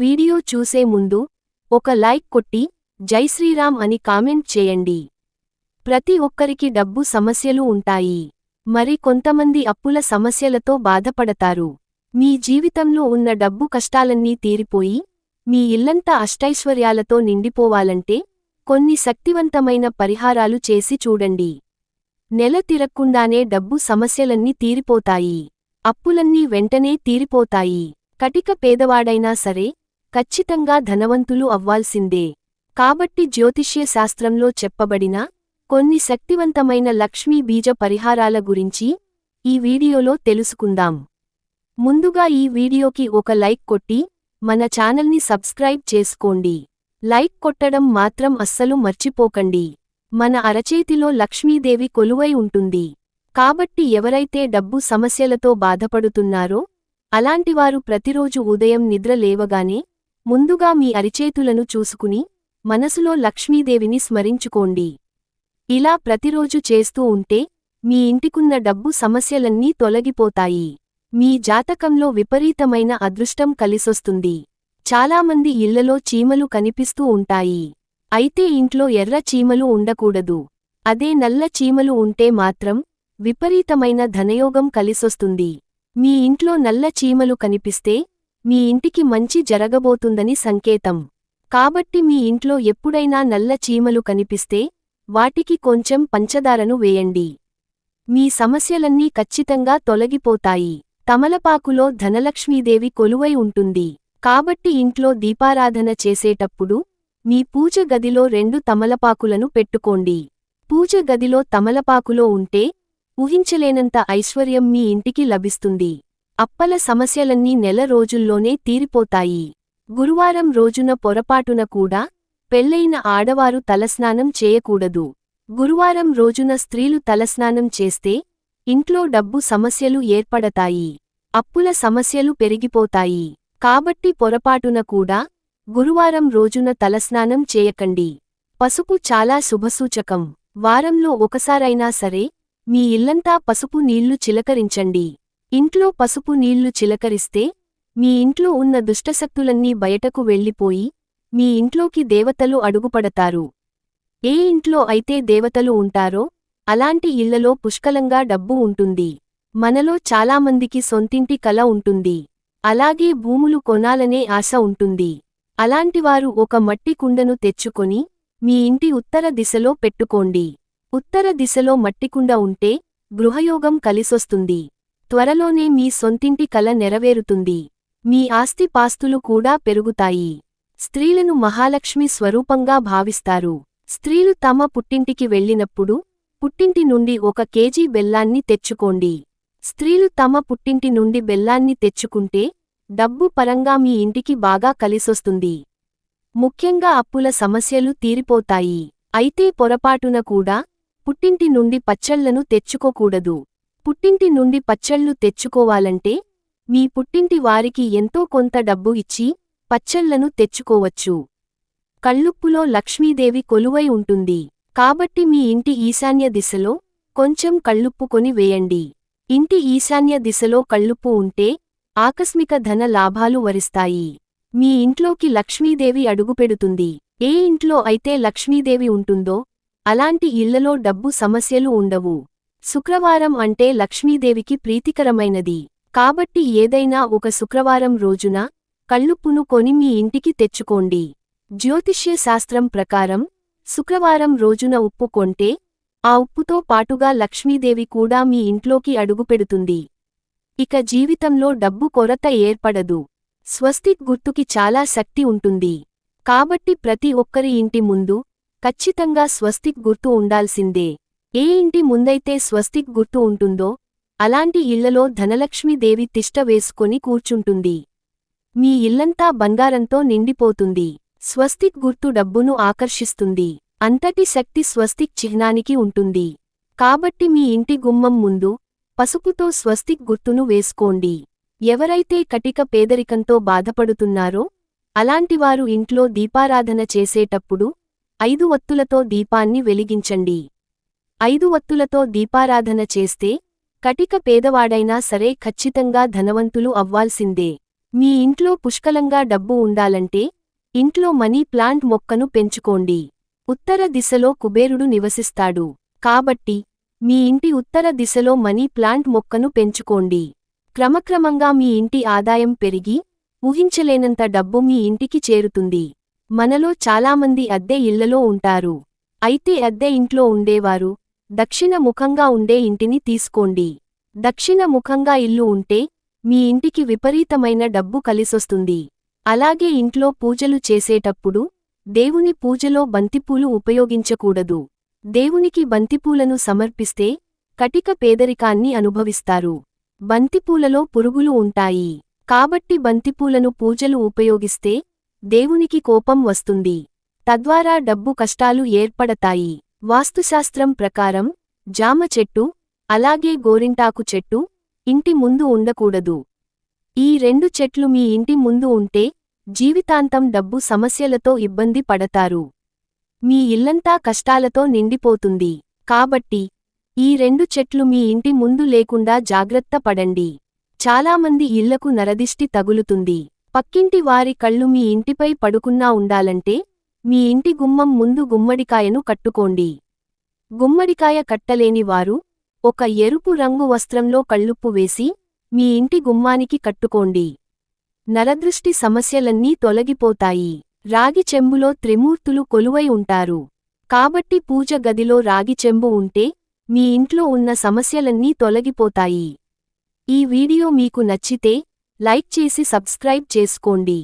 Video చూసే ముందు ఒక లైక్ కొట్టి జై శ్రీరామ్ అని కామెంట్ చేయండి. ప్రతి ఒక్కరికి డబ్బు సమస్యలు ఉంటాయి. మరి కొంతమంది అప్పుల సమస్యలతో బాధపడతారు. మీ జీవితంలో ఉన్న డబ్బు కష్టాలన్నీ తీరిపోయి మీ ఇల్లంతా అష్టైశ్వర్యాలతో నిండిపోవాలంటే కొన్ని శక్తివంతమైన పరిహారాలు చేసి చూడండి. నెల తిరక్కుండానే డబ్బు సమస్యలన్నీ తీరిపోతాయి. అప్పులన్నీ వెంటనే తీరిపోతాయి. కటిక పేదవాడైనా సరే ఖచ్చితంగా ధనవంతులు అవ్వాల్సిందే. కాబట్టి జ్యోతిష్య శాస్త్రంలో చెప్పబడిన కొన్ని శక్తివంతమైన లక్ష్మీ బీజ పరిహారాల గురించి ఈ వీడియోలో తెలుసుకుందాం. ముందుగా ఈ వీడియోకి ఒక లైక్ కొట్టి మన ఛానల్ని సబ్స్క్రైబ్ చేసుకోండి. లైక్ కొట్టడం మాత్రం అస్సలు మర్చిపోకండి. మన అరచేతిలో లక్ష్మీదేవి కొలువై ఉంటుంది. కాబట్టి ఎవరైతే డబ్బు సమస్యలతో బాధపడుతున్నారో అలాంటివారు ప్రతిరోజు ఉదయం నిద్ర లేవగానే ముందుగా మీ అరిచేతులను చూసుకుని మనసులో లక్ష్మీదేవిని స్మరించుకోండి. ఇలా ప్రతిరోజు చేస్తూ ఉంటే మీ ఇంటికున్న డబ్బు సమస్యలన్నీ తొలగిపోతాయి. మీ జాతకంలో విపరీతమైన అదృష్టం కలిసొస్తుంది. చాలామంది ఇళ్ళలో చీమలు కనిపిస్తూ ఉంటాయి. అయితే ఇంట్లో ఎర్ర చీమలు ఉండకూడదు. అదే నల్ల చీమలు ఉంటే మాత్రం విపరీతమైన ధనయోగం కలిసొస్తుంది. మీ ఇంట్లో నల్ల చీమలు కనిపిస్తే మీ ఇంటికి మంచి జరగబోతుందని సంకేతం. కాబట్టి మీ ఇంట్లో ఎప్పుడైనా నల్ల చీమలు కనిపిస్తే వాటికి కొంచెం పంచదారను వేయండి. మీ సమస్యలన్నీ ఖచ్చితంగా తొలగిపోతాయి. తమలపాకులో ధనలక్ష్మీదేవి కొలువై ఉంటుంది. కాబట్టి ఇంట్లో దీపారాధన చేసేటప్పుడు మీ పూజ గదిలో రెండు తమలపాకులను పెట్టుకోండి. పూజ గదిలో తమలపాకులో ఉంటే ఊహించలేనంత ఐశ్వర్యం మీ ఇంటికి లభిస్తుంది. అప్పల సమస్యలన్నీ నెల రోజుల్లోనే తీరిపోతాయి. గురువారం రోజున పొరపాటున కూడా పెళ్ళైన ఆడవారు తలస్నానం చేయకూడదు. గురువారం రోజున స్త్రీలు తలస్నానం చేస్తే ఇంట్లో డబ్బు సమస్యలు ఏర్పడతాయి. అప్పుల సమస్యలు పెరిగిపోతాయి. కాబట్టి పొరపాటున కూడా గురువారం రోజున తలస్నానం చేయకండి. పసుపు చాలా శుభసూచకం. వారంలో ఒకసారైనా సరే మీ ఇల్లంతా పసుపు నీళ్ళు చిలకరించండి. ఇంట్లో పసుపు నీళ్ళు చిలకరిస్తే మీ ఇంట్లో ఉన్న దుష్టశక్తులన్నీ బయటకు వెళ్ళిపోయి మీ ఇంట్లోకి దేవతలు అడుగుపడతారు. ఏ ఇంట్లో అయితే దేవతలు ఉంటారో అలాంటి ఇళ్ళలో పుష్కలంగా డబ్బు ఉంటుంది. మనలో చాలామందికి సొంతింటి కల ఉంటుంది. అలాగే భూములు కొనాలనే ఆశ ఉంటుంది. అలాంటివారు ఒక మట్టి కుండను తెచ్చుకొని మీ ఇంటి ఉత్తర దిశలో పెట్టుకోండి. ఉత్తర దిశలో మట్టికుండ ఉంటే గృహయోగం కలిసొస్తుంది. త్వరలోనే మీ సొంతింటి కల నెరవేరుతుంది. మీ ఆస్తిపాస్తులు కూడా పెరుగుతాయి. స్త్రీలను మహాలక్ష్మి స్వరూపంగా భావిస్తారు. స్త్రీలు తమ పుట్టింటికి వెళ్ళినప్పుడు పుట్టింటి నుండి ఒక కేజీ బెల్లాన్ని తెచ్చుకోండి. స్త్రీలు తమ పుట్టింటి నుండి బెల్లాన్ని తెచ్చుకుంటే డబ్బు పరంగా మీ ఇంటికి బాగా కలిసొస్తుంది. ముఖ్యంగా అప్పుల సమస్యలు తీరిపోతాయి. అయితే పొరపాటున కూడా పుట్టింటి నుండి పచ్చళ్ళను తెచ్చుకోకూడదు. పుట్టింటి నుండి పచ్చళ్ళు తెచ్చుకోవాలంటే మీ పుట్టింటి వారికి ఎంతో కొంత డబ్బు ఇచ్చి పచ్చళ్ళను తెచ్చుకోవచ్చు. కళ్ళుప్పులో లక్ష్మీదేవి కొలువై ఉంటుంది. కాబట్టి మీ ఇంటి ఈశాన్య దిశలో కొంచెం కళ్ళుప్పు కొని వేయండి. ఇంటి ఈశాన్య దిశలో కళ్ళుప్పు ఉంటే ఆకస్మిక ధన లాభాలు వరిస్తాయి. మీ ఇంట్లోకి లక్ష్మీదేవి అడుగుపెడుతుంది. ఏ ఇంట్లో అయితే లక్ష్మీదేవి ఉంటుందో అలాంటి ఇళ్ళలో డబ్బు సమస్యలు ఉండవు. శుక్రవారం అంటే లక్ష్మీదేవికి ప్రీతికరమైనది. కాబట్టి ఏదైనా ఒక శుక్రవారం రోజున కళ్ళుప్పును కొని మీ ఇంటికి తెచ్చుకోండి. జ్యోతిష్య శాస్త్రం ప్రకారం శుక్రవారం రోజున ఉప్పు కొంటే ఆ ఉప్పుతో పాటుగా లక్ష్మీదేవి కూడా మీ ఇంట్లోకి అడుగుపెడుతుంది. ఇక జీవితంలో డబ్బు కొరత ఏర్పడదు. స్వస్తిక్ గుర్తుకి చాలా శక్తి ఉంటుంది. కాబట్టి ప్రతి ఒక్కరి ఇంటి ముందు ఖచ్చితంగా స్వస్తిక్ గుర్తు ఉండాల్సిందే. ఏ ఇంటి ముందైతే స్వస్తిక్ గుర్తు ఉంటుందో అలాంటి ఇళ్ళలో ధనలక్ష్మీదేవి తిష్ట వేసుకొని కూర్చుంటుంది. మీ ఇల్లంతా బంగారంతో నిండిపోతుంది. స్వస్తిక్ గుర్తు డబ్బును ఆకర్షిస్తుంది. అంతటి శక్తి స్వస్తిక్ చిహ్నానికి ఉంటుంది. కాబట్టి మీ ఇంటి గుమ్మం ముందు పసుపుతో స్వస్తిక్ గుర్తును వేసుకోండి. ఎవరైతే కటిక పేదరికంతో బాధపడుతున్నారో అలాంటివారు ఇంట్లో దీపారాధన చేసేటప్పుడు ఐదు వత్తులతో దీపాన్ని వెలిగించండి. ఐదు వత్తులతో దీపారాధన చేస్తే కటిక పేదవాడైనా సరే ఖచ్చితంగా ధనవంతులు అవ్వాల్సిందే. మీ ఇంట్లో పుష్కలంగా డబ్బు ఉండాలంటే ఇంట్లో మనీ ప్లాంట్ మొక్కను పెంచుకోండి. ఉత్తర దిశలో కుబేరుడు నివసిస్తాడు. కాబట్టి మీ ఇంటి ఉత్తర దిశలో మనీ ప్లాంట్ మొక్కను పెంచుకోండి. క్రమక్రమంగా మీ ఇంటి ఆదాయం పెరిగి ఊహించలేనంత డబ్బు మీ ఇంటికి చేరుతుంది. మనలో చాలామంది అద్దె ఇళ్ళలో ఉంటారు. అయితే అద్దె ఇంట్లో ఉండేవారు. దక్షిణ ముఖంగా ఉండే ఇంటిని తీసుకోండి. దక్షిణ ముఖంగా ఇల్లు ఉంటే మీ ఇంటికి విపరీతమైన డబ్బు కలిసొస్తుంది. అలాగే ఇంట్లో పూజలు చేసేటప్పుడు దేవుని పూజలో బంతిపూలు ఉపయోగించకూడదు. దేవునికి బంతిపూలను సమర్పిస్తే కటిక పేదరికాన్ని అనుభవిస్తారు. బంతిపూలలో పురుగులు ఉంటాయి. కాబట్టి బంతిపూలను పూజలు ఉపయోగిస్తే దేవునికి కోపం వస్తుంది. తద్వారా డబ్బు కష్టాలు ఏర్పడతాయి. వాస్తుశాస్త్రం ప్రకారం జామ చెట్టు అలాగే గోరింటాకు చెట్టు ఇంటి ముందు ఉండకూడదు. ఈ రెండు చెట్లు మీ ఇంటి ముందు ఉంటే జీవితాంతం డబ్బు సమస్యలతో ఇబ్బంది పడతారు. మీ ఇల్లంతా కష్టాలతో నిండిపోతుంది. కాబట్టి ఈ రెండు చెట్లు మీ ఇంటి ముందు లేకుండా జాగ్రత్త పడండి. చాలామంది ఇళ్ళకు నరదిష్టి తగులుతుంది. పక్కింటి వారి కళ్ళు మీ ఇంటిపై పడుకున్నా ఉండాలంటే మీ ఇంటి గుమ్మం ముందు గుమ్మడికాయను కట్టుకోండి. గుమ్మడికాయ కట్టలేని వారు ఒక ఎరుపు రంగు వస్త్రంలో కళ్ళుప్పు వేసి మీ ఇంటి గుమ్మానికి కట్టుకోండి. నరదృష్టి సమస్యలన్నీ తొలగిపోతాయి. రాగి చెంబులో త్రిమూర్తులు కొలువై ఉంటారు. కాబట్టి పూజ గదిలో రాగి చెంబు ఉంటే మీ ఇంట్లో ఉన్న సమస్యలన్నీ తొలగిపోతాయి. ఈ వీడియో మీకు నచ్చితే లైక్ చేసి సబ్స్క్రైబ్ చేసుకోండి.